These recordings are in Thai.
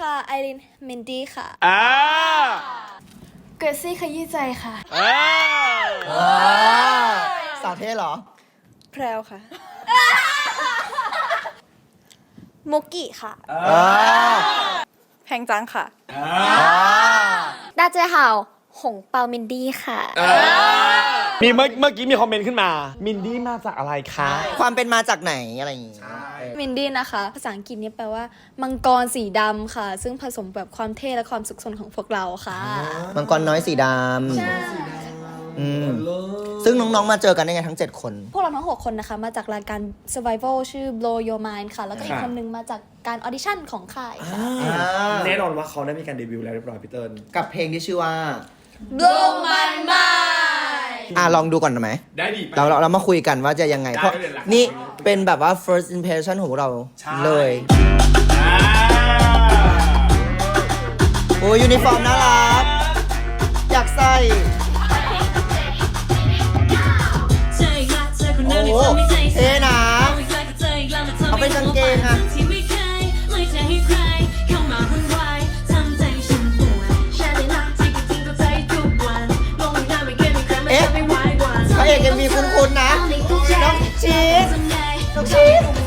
ค่ะไอรินมินดี้ค่ะอ่าเกรซี่ขยี้ใจค่ะอ่าสาวเท่เหรอ แพรวค่ะ มุกกี้ค่ะแพงจังค่ะดาเจฮาวหงเปามินดี้ค่ะ มีเมื่อเมื่อกี้มีคอมเมนต์ขึ้นมา มินดี้มาจากอะไรคะ ความเป็นมาจากไหนอะไรอย่างงี้ มินดี้นะคะ ภาษาอังกฤษเนี่ยแปลว่ามังกรสีดำค่ะ ซึ่งผสมแบบความเท่และความสุขสนของพวกเราค่ะ มังกรน้อยสีดำอืมซึ่งน้องๆ มาเจอกันได้ไงทั้ง 7 คน พวกเราทั้ง 6 คนนะคะ มาจากรายการ Survival ชื่อ Blow Your Mind ค่ะ แล้วก็อีกคนนึงมาจากการออดิชั่นของค่ายค่ะแน่นอนว่าเขาได้มีการเดบิวต์แล้วเรียบร้อยพี่เติ้ล กับเพลงที่ชื่อว่า Blow My Mind อะลองดูก่อนไหมได้ดีเราเราเรามาคุยกันว่าจะยังไง ได้เพราะได้เลยล่ะนี่เป็นแบบว่า first impression ของเราใช่เลยโอ้ยูนิฟอร์มน่ารักอยากใส่ โอ้โหเท่นะเอาเป็นกางเกงอะ มีคุ้นๆนะน้องชีสส่วนใหญ่น้องชีส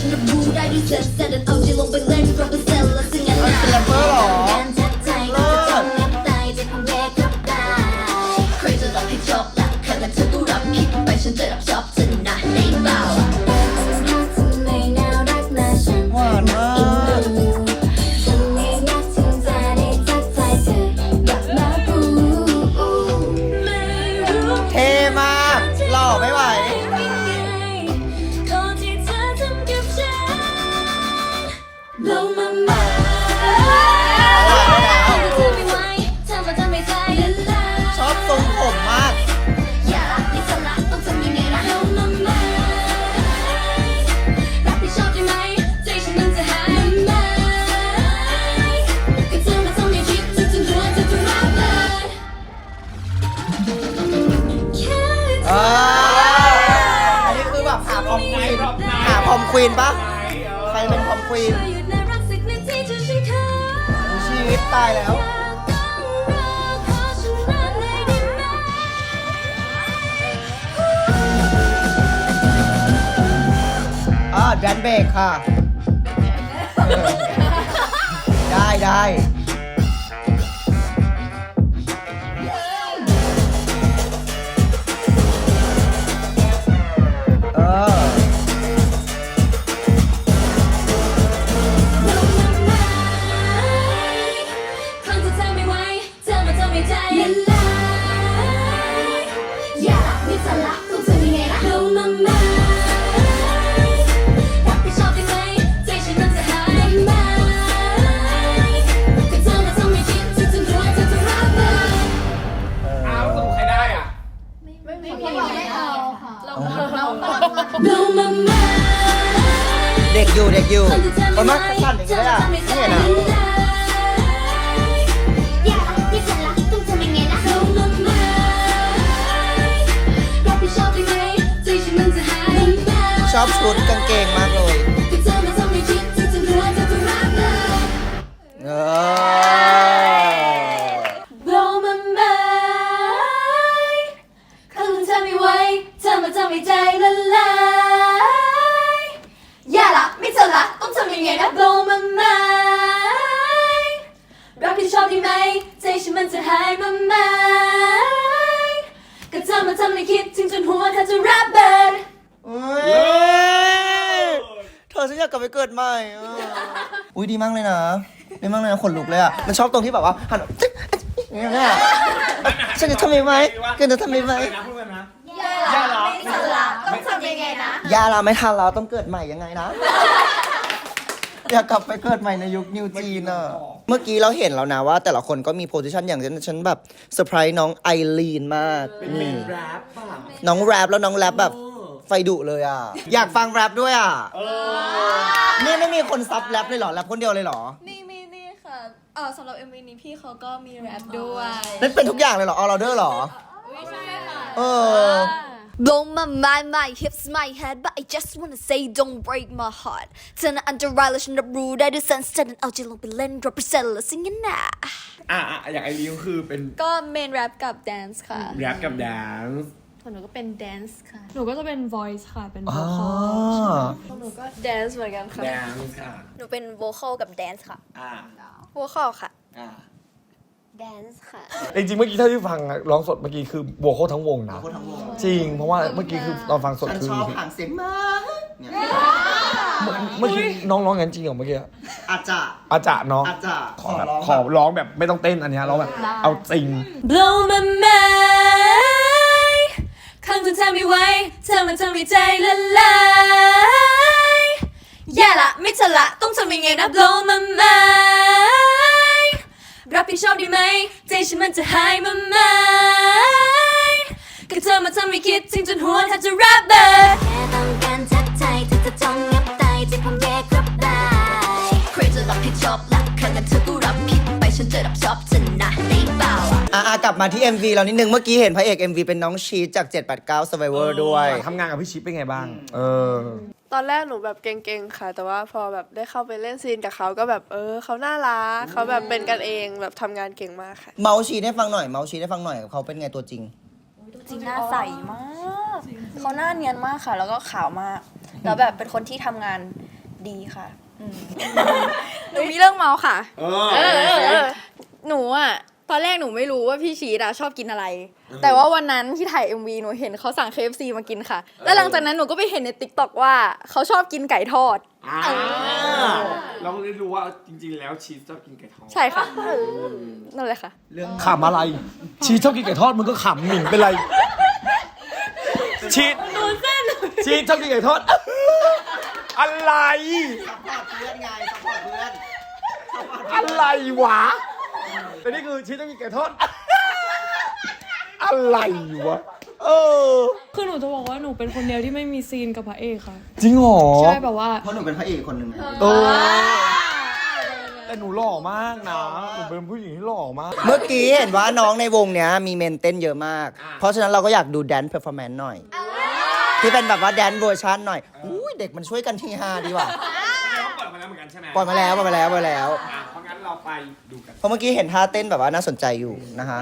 จะร้ายและฉั วีนปะใครเป็นพอมควีนชีวิตตายแล้วอ่าแดนเบรกค่ะ ได้ได้ อบชุดกางเกงมากเลย เออ บอมาไหมครั้งเธอไม่ไวเธอมาทำให้ใจละลายย่าละไม่เจอละต้องทำยังไงนะบอกมาไหมรับผิดชอบด้ไหมใจฉันมันจะหายมาไหมก็เธอมาทำให้คิดถึงจนหัวเธอจะระเบิด เธอฉันอยากกลับไปเกิดใหม่อุ้ยดีมากเลยนะดีมากเลยนะขนลุกเลยอะมันชอบตรงที่แบบว่าหันแบบอย่าเงี้ยฉันจะทำยังไงกิดจะทำยังไงนะพูดกันยาหรอไม่ละต้องทำยังไงนะยาลาไม่ทันแล้วต้องเกิดใหม่ยังไงนะ อยากกลับไปเกิดใหม่ในยุคนิวจีนอะเมื่อกี้เราเห็นแล้วนะว่า แต่ละคนก็มีโพสิชันอย่างฉันฉันแบบเซอร์ไพรส์น้องไอรีนมากนี่น้องแรปแล้วน้องแรปแบบ ไฟดุเลยอะ อยากฟังแรปด้วยอะเออนี่ไม่มีคนซับแรปเลยเหรอแรปคนเดียวเลยเหรอนี่มีนี่ค่ะเออสำหรับ MV นี้พี่เขาก็มีแรปด้วยนั่นเป็นทุกอย่างเลยเหรอออร์เดอร์เหรอไม่ใช่ค่ะเออ Blow my mind, my hips, my head, but I just wanna say don't break my heart เธอน่ะอันตรายและฉันรับรู้ได้ด้วย sense ฉันเอาใจลงไปเล่น represent และสิ่งนั้นน่ะอะอะอย่างไอรีก็คือเป็นก็เมนแรปกับ dance ค่ะ แรปกับแดนซ์ ส่วนหนูก็เป็น dance ค่ะ หนูก็จะเป็น voice ค่ะ เป็น อ๋อ vocal ส่วนหนูก็ dance เหมือนกันค่ะ แดนซ์ค่ะ หนูเป็น vocal กับ dance ค่ะอ่า vocal ค่ะ อ่า dance ค่ะ จริงๆเมื่อกี้เท่าที่ฟังอะร้องสดเมื่อกี้คือโวคอลทั้งวงนะจริง เพราะว่าเมื่อกี้คือตอนฟังสดฉันคือชอบหางเสียงมากเนี่ยเมื่อกี้น้องร้องงั้นจริงเหรอเมื่อกี้อะอาจจะอาจะน้องอาจจะขอแบบร้องขอร้องแบบไม่ต้องเต้นอันเนี้ยร้องแบบ เอาจริง blow my mind มันทำให้ใจละลายแย่ละไม่ทะละต้องทำยังไงนะ blow my mind รับผิดชอบได้ไหมใจฉันมันจะหายมาไหมก็เธอมาทำให้คิดถึงจนหัวแทบจะระเบิดแค่ต้องการทักทายเธอจะจ้องงับตายใจผมแยกรับได้ใครจะรับผิดชอบล่ะข้างกันเธอก็รับผิดไปฉันจะรับชอบชนะได้เปล่า อะอะกลับมาที่ MV เรานิดนึง เมื่อกี้เห็นพระเอก MV เป็นน้องชีสจาก 789 Survivor ด้วย ทำงานกับพี่ชิปเป็นไงบ้าง เออ ตอนแรกหนูแบบเก่งๆค่ะ แต่ว่าพอแบบได้เข้าไปเล่นซีนกับเขาก็แบบเออเขาน่ารักเขาแบบเป็นกันเองแบบทำงานเก่งมากค่ะ เมาส์ชีสให้ฟังหน่อย เมาส์ชีสให้ฟังหน่อยเขาเป็นไงตัวจริง จริงหน้าใสมากเขาหน้าเนียนมากค่ะ แล้วก็ขาวมาก แล้วแบบเป็นคนที่ทำงานดีค่ะอืม หนูมีเรื่องเมาส์ค่ะเอเออเออเอออ หนูอะ ตอนแรกหนูไม่รู้ว่าพี่ชีดอะชอบกินอะไร แต่ว่าวันนั้นที่ถ่าย MV หนูเห็นเขาสั่ง KFC มากินค่ะ แล้วหลังจากนั้นหนูก็ไปเห็นใน t ิ k t o k ว่าเขาชอบกินไก่ทอด อ่าเราได้รู้ว่าจริงๆ แล้วชีสชอบกินไก่ทอดใช่ค่ะ นั่นเลยค่ะขำอะไร ชีสชอบกินไก่ทอดมึงก็ขำหมิ่งเป็นไร ชีสชีสชอบกินไก่ทอด อะไร ซัพพอร์ตเพื่อนไงซัพพอร์ตเพื่อน อะไรวะ แต่นี่คือชีสชอบกินไก่ทอด อะไรวะ เออ คือหนูจะบอกว่าหนูเป็นคนเดียวที่ไม่มีซีนกับพระเอกค่ะ จริงเหรอใช่แบบว่า เพราะหนูเป็นพระเอกคนหนึ่งไงเออแต่หนูหล่อมากนะ หนูเป็นผู้หญิงที่หล่อมาก เมื่อกี้เห็นว่าน้องในวงเนี้ยมีเมนเต้นเยอะมาก เพราะฉะนั้นเราก็อยากดูแดนเพอร์ฟอร์แมนซ์หน่อย ที่เป็นแบบว่าแดนเวอร์ชันหน่อยอุ้ยเด็กมันช่วยกันทีฮาดีว่ะเราเปิดมาแล้วเหมือนกันใช่ไหมปล่อยมาแล้วปล่อยมาแล้วปล่อยมาแล้ว ไปดูกัน เพราะเมื่อกี้เห็นท่าเต้นแบบว่าน่าสนใจอยู่นะฮะ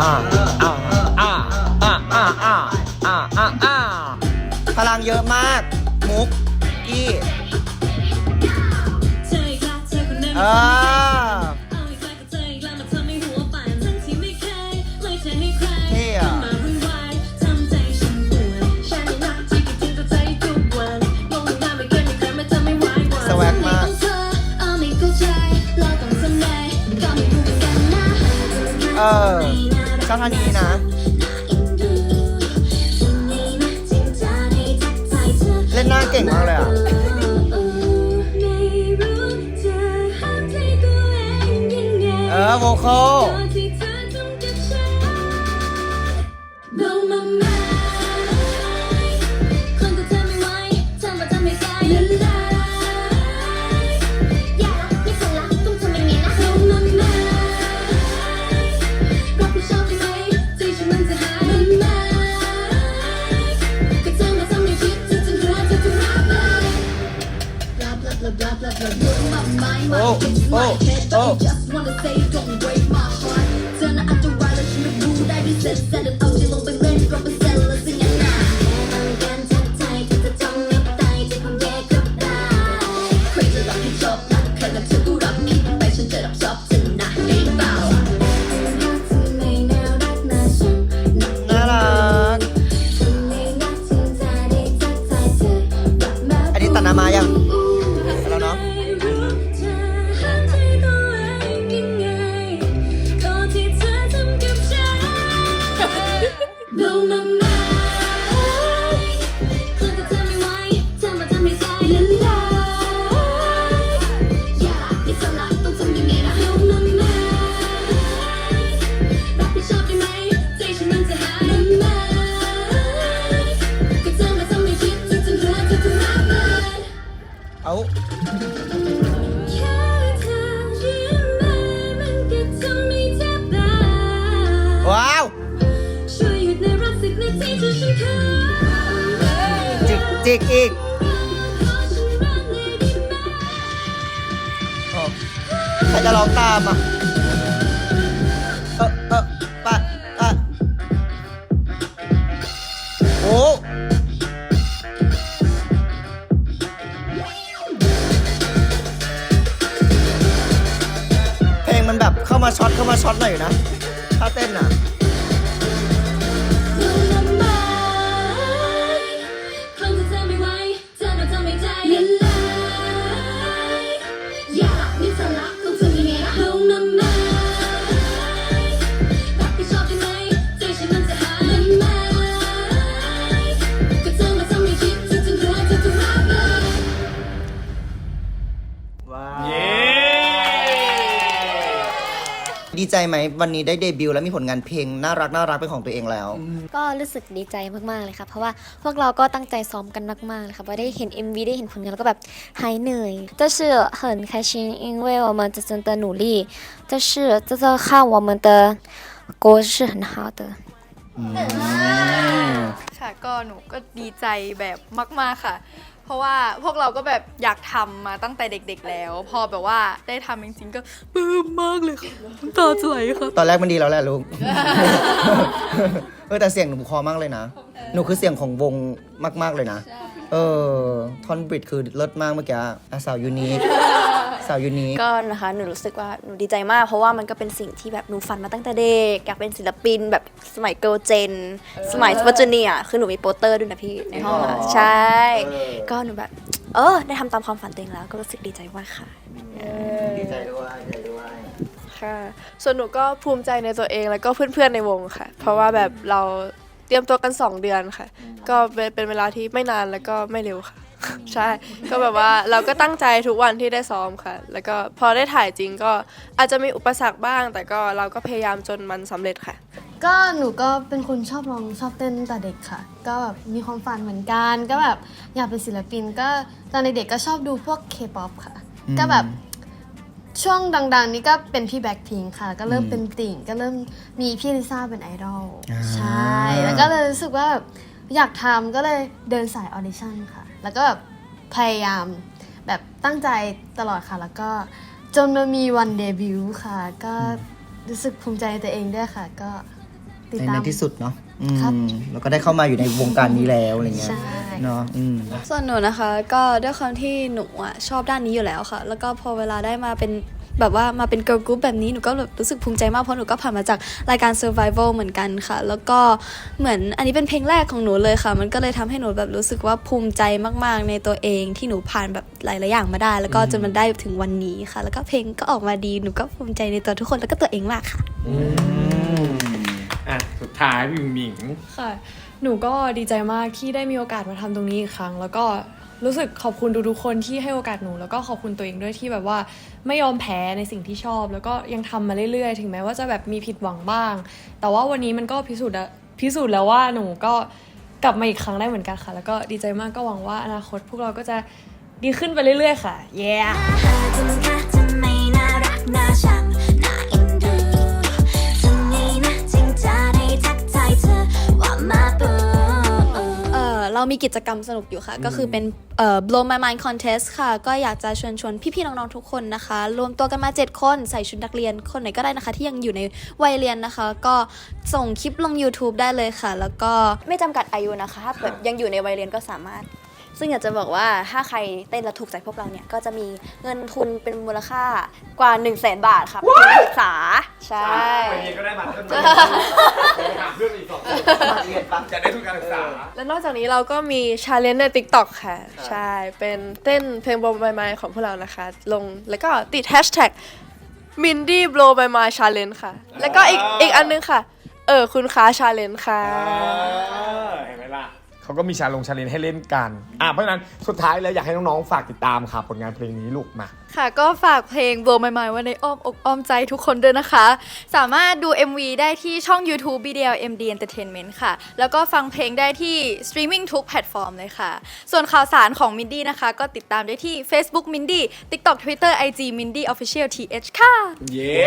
อ่าอ่าอ่าอ่าอ่าอ่าอ่าอ่าอ่าพลังเยอะมาก มุกกี้อ่า เออชอบท่านี้นะ เล่นหน้าเก่งมากเลยอะเออโวคอล โอ้โอ้โอ้ันนี้ตัดนามายัง เว้าว จิกจิกอีกใครจะร้องตามอะ มันแบบเข้ามาช็อตเข้ามาช็อตหน่อยอยู่นะถ้าเต้นอะ ดีใจไหมวันนี้ได้เดบิวต์แล้วมีผลงานเพลงน่ารักน่ารักเป็นของตัวเองแล้ว ก็รู้สึกดีใจมากๆเลยค่ะ เพราะว่าพวกเราก็ตั้งใจซ้อมกันมากๆเลยค่ะว่าได้เห็น MV ได้เห็นผลงานแล้วก็แบบหายเหนื่อย但是很开心因为我们真正的努力但是这个看我们的歌是很好的 ค่ะ ก็หนูก็ดีใจแบบมาก ๆ ค่ะ เพ ราะว่าพวกเราก็แบบอยากทำมาตั้งแต่เด็ก ๆ แล้ว พอแบบว่าได้ทำจริงๆก็ปลื้มมากเลยค่ะน้ำตาจะไหลค่ะตอนแรกมันดีแล้วแหละลูกเออแต่เสียงหนูคอมากเลยนะ หนูคือเสียงของวงมาก ๆเลยนะ เออทอนบริดคือเลิศมากเมื่อกี้อะสาวยูนิค สาวยูนิคก็นะคะหนูรู้สึกว่าหนูดีใจมาก เพราะว่ามันก็เป็นสิ่งที่แบบหนูฝันมาตั้งแต่เด็กอยากเป็นศิลปินแบบสมัยเกิร์ลเจน สมัยสปัจจุเนียคือหนูมีโปสเตอร์ด้วยนะพี่ในห้องอะใช่ ก็หนูแบบเออได้ทำตามความฝันตัวเองแล้ว ก็รู้สึกดีใจมากค่ะ ดีใจด้วยดีใจด้วยค่ะ ส่วนหนูก็ภูมิใจในตัวเองแล้วก็เพื่อนๆในวงค่ะ เพราะว่าแบบเราเตรียมตัวกัน 2 เดือนค่ะ ก็เป็นเป็นเวลาที่ไม่นานแล้วก็ไม่เร็วค่ะ ใช่ ก็แบบว่าเราก็ตั้งใจทุกวันที่ได้ซ้อมค่ะ แล้วก็พอได้ถ่ายจริงก็อาจจะมีอุปสรรคบ้าง แต่ก็เราก็พยายามจนมันสำเร็จค่ะ ก็หนูก็เป็นคนชอบร้องชอบเต้นตั้งแต่เด็กค่ะ ก็แบบมีความฝันเหมือนกัน ก็แบบอยากเป็นศิลปิน ก็ตอนเด็กๆก็ชอบดูพวกเคป๊อปค่ะอืมก็แบบช่วงดังๆ นี้ก็เป็นพี่แบ็คพิงค่ะ ก็เริ่มอืมเป็นติ่ง ก็เริ่มมีพี่ลิซ่าเป็นไอดอล อ่า ใช่ แล้วก็เลยรู้สึกว่าแบบอยากทำก็เลยเดินสายออดิชั่นค่ะ แล้วก็แบบพยายามแบบตั้งใจตลอดค่ะ แล้วก็จนมามีวันเดบิวต์ค่ะ ก็รู้สึกภูมิใจในตัวเองด้วยค่ะ ก็ติดในตามในที่สุดเนาะอืมครับ แล้วก็ได้เข้ามาอยู่ในวงการนี้แล้วอะไรเงี้ยใช่ เนาะอืม ส่วนหนูนะคะก็ด้วยความที่หนูอะชอบด้านนี้อยู่แล้วค่ะ แล้วก็พอเวลาได้มาเป็น แบบว่ามาเป็น girl group แบบนี้หนูก็แบบรู้สึกภูมิใจมากเพราะหนูก็ผ่านมาจากรายการ survival เหมือนกันค่ะ แล้วก็เหมือนอันนี้เป็นเพลงแรกของหนูเลยค่ะ มันก็เลยทำให้หนูแบบรู้สึกว่าภูมิใจมาก ๆ ในตัวเองที่หนูผ่านแบบหลาย ๆ อย่างมาได้ แล้วก็จนมันได้ถึงวันนี้ค่ะ แล้วก็เพลงก็ออกมาดีหนูก็ภูมิใจในตัวทุกคนแล้วก็ตัวเองมากค่ะอะสุดท้ายพี่หมิงค่ะ หนูก็ดีใจมากที่ได้มีโอกาสมาทำตรงนี้อีกครั้ง แล้วก็ รู้สึกขอบคุณทุกๆคนที่ให้โอกาสหนู แล้วก็ขอบคุณตัวเองด้วยที่แบบว่าไม่ยอมแพ้ในสิ่งที่ชอบ แล้วก็ยังทำมาเรื่อยๆ ถึงแม้ว่าจะแบบมีผิดหวังบ้าง แต่ว่าวันนี้มันก็พิสูจน์พิสูจน์แล้วว่าหนูก็กลับมาอีกครั้งได้เหมือนกันค่ะ แล้วก็ดีใจมากก็หวังว่าอนาคตพวกเราก็จะดีขึ้นไปเรื่อยๆ ค่ะ เย้เเอ่อเรามีกิจกรรมสนุกอยู่ค่ะ ก็คือเป็นเอ่อ blow my mind contest ค่ะ ก็อยากจะเชิญชวนพี่ๆน้องๆทุกคนนะคะ รวมตัวกันมา 7 คนใส่ชุดนักเรียนคนไหนก็ได้นะคะ ที่ยังอยู่ในวัยเรียนนะคะ ก็ส่งคลิปลง YouTube ได้เลยค่ะ แล้วก็ไม่จำกัดอายุนะคะถ้าแบบยังอยู่ในวัยเรียนก็สามารถ ซึ่งอยากจะบอกว่าถ้าใครเต้นและถูกใจพวกเราเนี่ย ก็จะมีเงินทุนเป็นมูลค่ากว่า 1 0 0 0 0แสนบาทค่ะเป็นทุนการศึกษา ใช่ ไปเรียนก็ได้บัตรกันถามเรื่องอีกสองคนจะได้ทุนการศึกษา และนอกจากนี้เราก็มีชาเลนจ์ใน TikTok ค่ะ ใช่ เป็นเต้นเพลง Blow My Mind ของพวกเรานะคะ ลงแล้วก็ติด Hashtag Mindy Blow My Mind Challenge ค่ะ แล้วก็อีกอีกอันนึงค่ะ เออคุณค้า Challenge ค่ะเห็นไหมล่ะ เขาก็มีชาลงชาเลนให้เล่นกัน อะเพราะฉะนั้นสุดท้ายแล้วอยากให้น้องๆฝากติดตามค่ะผลงานเพลงนี้ลูกมา ค่ะก็ฝากเพลง Blow My Mind ไว้ในอ้อมอกอ้อมใจทุกคนด้วยนะคะ สามารถดู MV ได้ที่ช่อง YouTube BDL MD Entertainment ค่ะ แล้วก็ฟังเพลงได้ที่ streaming ทุกแพลตฟอร์มเลยค่ะ ส่วนข่าวสารของ Mindy นะคะ ก็ติดตามได้ที่ Facebook Mindy TikTok Twitter IG Mindy Official TH ค่ะ เย้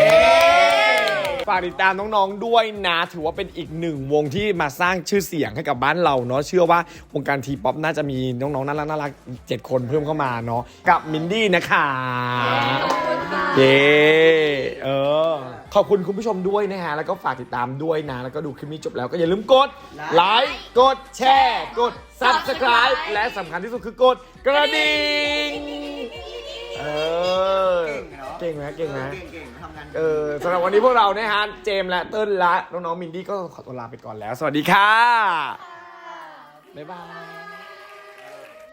ฝากติดตามน้องๆด้วยนะ ถือว่าเป็นอีกหนึ่งวงที่มาสร้างชื่อเสียงให้กับบ้านเราเนาะเชื่อว่าวงการทีป๊อปน่าจะมีน้องๆน่ารักน่ารักอีกเจ็ดคนเพิ่มเข้ามาเนาะกับมินดี้นะคะเย้เออขอบคุณคุณผู้ชมด้วยนะฮะแล้วก็ฝากติดตามด้วยนะ แล้วก็ดูคลิปนี้จบแล้วก็อย่าลืมกดไลค์กดแชร์กด subscribe และสำคัญที่สุดคือกดกระดิ่งเออเก่งไหมเก่งไหมเก่งๆทำงานเออสำหรับวันนี้พวกเรานะฮะเจมส์และเติ้ลและน้องๆมินดี้ก็ขอตัวลาไปก่อนแล้ว สวัสดีค่ะ บ๊ายบาย